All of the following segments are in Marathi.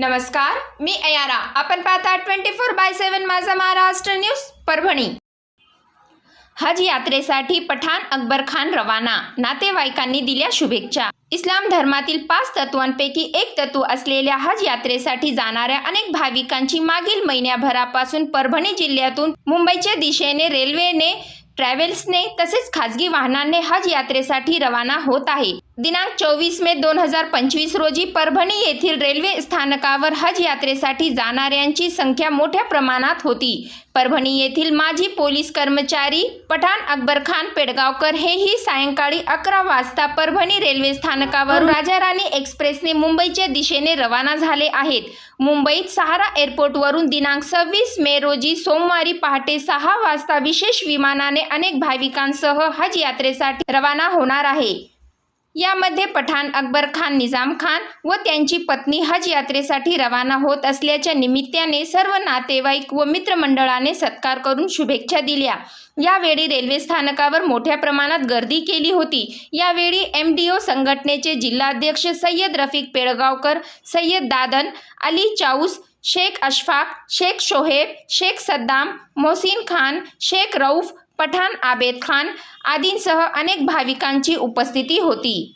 नमस्कार मी अयारा. आपण पाहता ट्वेंटी फोर बाय सेवन माझा महाराष्ट्र न्यूज परभणी. हज यात्रेसाठी पठाण अकबर खान रवाना. नातेवाईकांनी दिल्या शुभेच्छा. इस्लाम धर्मातील पाच तत्वांपैकी एक तत्व असलेल्या हज यात्रेसाठी जाणाऱ्या अनेक भाविकांची मागील महिन्याभरापासून परभणी जिल्ह्यातून मुंबईच्या दिशेने रेल्वेने ट्रॅव्हल्सने तसेच खाजगी वाहनांनी हज यात्रेसाठी रवाना होत आहे. दिनांक चोवीस मे दोन हजार पंचवीस रोजी परभणी येथील रेल्वे स्थानकावर हज यात्रेसाठी जाणाऱ्यांची संख्या मोठ्या प्रमाणात होती. परभणी येथील माजी पोलीस कर्मचारी पठाण अकबर खान पेडगावकर हेही सायंकाळी अकरा वाजता परभणी रेल्वे स्थानकावरून राजाराणी एक्सप्रेसने मुंबईच्या दिशेने रवाना झाले आहेत. मुंबईत सहारा एअरपोर्टवरून दिनांक सव्वीस मे रोजी सोमवारी पहाटे सहा वाजता विशेष विमानाने अनेक भाविकांसह हज यात्रेसाठी रवाना होणार आहे. यामध्ये पठाण अकबर खान निजाम खान व त्यांची पत्नी हज यात्रेसाठी रवाना होत असल्याच्या निमित्ताने सर्व नातेवाईक व मित्रमंडळाने सत्कार करून शुभेच्छा दिल्या. यावेळी रेल्वे स्थानकावर मोठ्या प्रमाणात गर्दी केली होती. यावेळी एम डी ओ संघटनेचे जिल्हाध्यक्ष सय्यद रफिक पेळगावकर सय्यद दादन अली चाऊस शेख अशफाक शेख शोहेब शेख सद्दाम मोहसिन खान शेख रऊफ पठाण आबेद खान आदींसह अनेक भाविकांची उपस्थिती होती.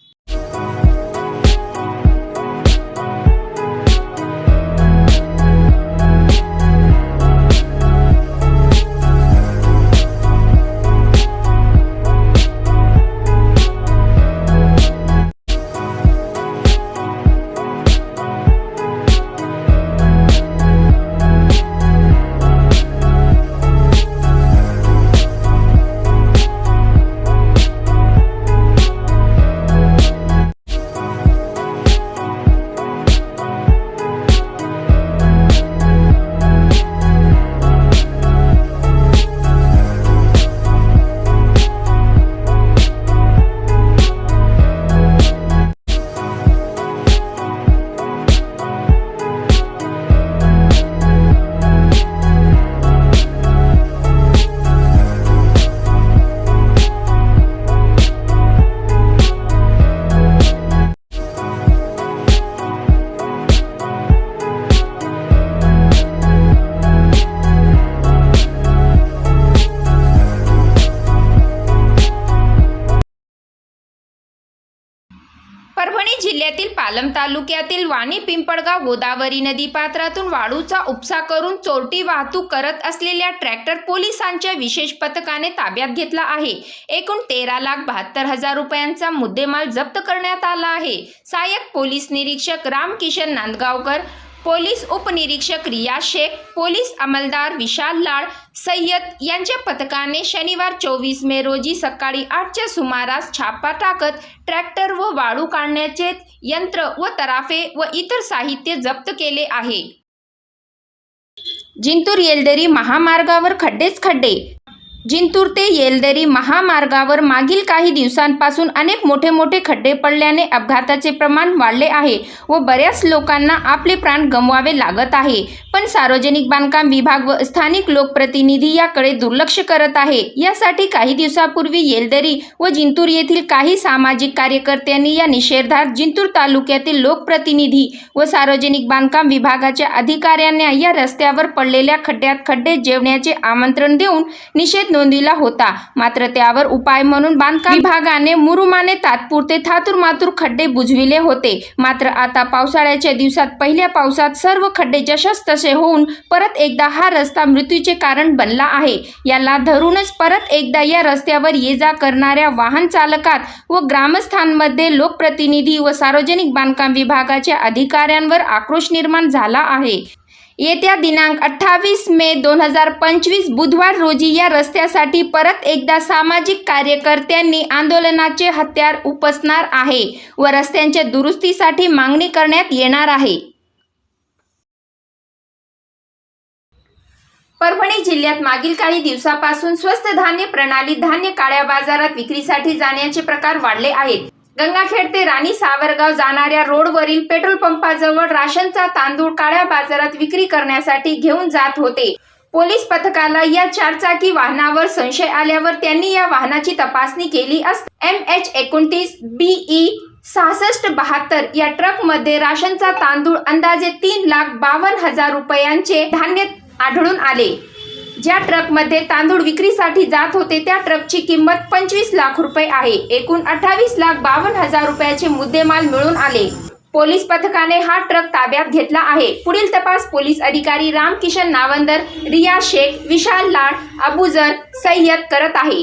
पालम तालुक्यातील वाणी पिंपळगाव गोदावरी नदी पात्रातून वाळूचा उपसा करून चोरटी वाहतूक करत असलेल्या ट्रॅक्टर पोलिसांच्या विशेष पथकाने ताब्यात घेतला आहे. एकूण तेरा लाख बहात्तर हजार रुपयांचा मुद्देमाल जप्त करण्यात आला आहे. सहाय्यक पोलीस निरीक्षक रामकिशन नांदगावकर पोलीस उपनिरीक्षक रिया शेख पोलीस अंमलदार विशाल लाड सय्यद यांच्या पथकाने शनिवार चोवीस मे रोजी सकाळी आठच्या सुमारास छापा टाकत ट्रॅक्टर व वाळू काढण्याचे यंत्र व तराफे व इतर साहित्य जप्त केले आहे. जिंतूर येलदरी महामार्गावर खड्डेच खड्डे. जिंतूर ते येलदरी महामार्गावर मागील काही दिवसांपासून अनेक मोठे मोठे खड्डे पडल्याने अपघाताचे प्रमाण वाढले आहे व बऱ्याच लोकांना आपले प्राण गमवावे लागत आहे. पण सार्वजनिक बांधकाम विभाग व स्थानिक लोकप्रतिनिधी याकडे दुर्लक्ष करत आहे. यासाठी काही दिवसापूर्वी येलदरी व जिंतूर येथील काही सामाजिक कार्यकर्त्यांनी या निषेधार्थ जिंतूर तालुक्यातील लोकप्रतिनिधी व सार्वजनिक बांधकाम विभागाच्या अधिकाऱ्यांना या रस्त्यावर पडलेल्या खड्ड्यात खड्डे जेवण्याचे आमंत्रण देऊन निषेध नोंदविला होता. मात्र त्यावर उपाय म्हणून बांधकाम विभागाने मुरुमाने तात्पुरते थातूर मातूर खड्डे बुजविले होते. मात्र आता पावसाळ्याच्या दिवसात पहिल्या पावसात सर्व खड्डे जशास तसे होऊन परत एकदा हा रस्ता मृत्यूचे कारण बनला आहे. याला धरूनच परत एकदा या रस्त्यावर ये जा करणाऱ्या वाहन चालकात व ग्रामस्थांमध्ये लोकप्रतिनिधी व सार्वजनिक बांधकाम विभागाच्या अधिकाऱ्यांवर आक्रोश निर्माण झाला आहे. येत्या दिनांक अठ्ठावीस मे दोन हजार पंचवीस बुधवार रोजी या रस्त्यासाठी परत एकदा सामाजिक कार्यकर्त्यांनी आंदोलनाचे हत्यार उपसणार आहे व रस्त्यांच्या दुरुस्तीसाठी मागणी करण्यात येणार आहे. परभणी जिल्ह्यात मागील काही दिवसापासून स्वस्त धान्य प्रणाली धान्य काळ्या बाजारात विक्रीसाठी जाण्याचे प्रकार वाढले आहेत. गंगाखेड ते राणी सावरगाव जाणाऱ्या रोडवरील पेट्रोल पंपाजवळ राशनचा तांदूळ काळ्या बाजारात विक्री करण्यासाठी घेऊन जात होते. पोलीस पथकाला या चारचाकी वाहनावर संशय आल्यावर त्यांनी या वाहनाची तपासणी केली असता एम एच एकोणतीस बीई सहासष्ट बहात्तर या ट्रकमध्ये राशनचा तांदूळ अंदाजे तीन लाख बावन्न हजार रुपयांचे धान्य आढळून आले. ज्या ट्रकमध्ये तांदूळ विक्रीसाठी जात होते त्या ट्रकची किंमत पंचवीस लाख रुपये आहे. एकूण अठ्ठावीस लाख बावन्न हजार रुपयाचे मुद्देमाल मिळून आले. पोलीस पथकाने हा ट्रक ताब्यात घेतला आहे. पुढील तपास पोलीस अधिकारी रामकिशन नावंदर रिया शेख विशाल लाड अबुजर सय्यद करत आहे.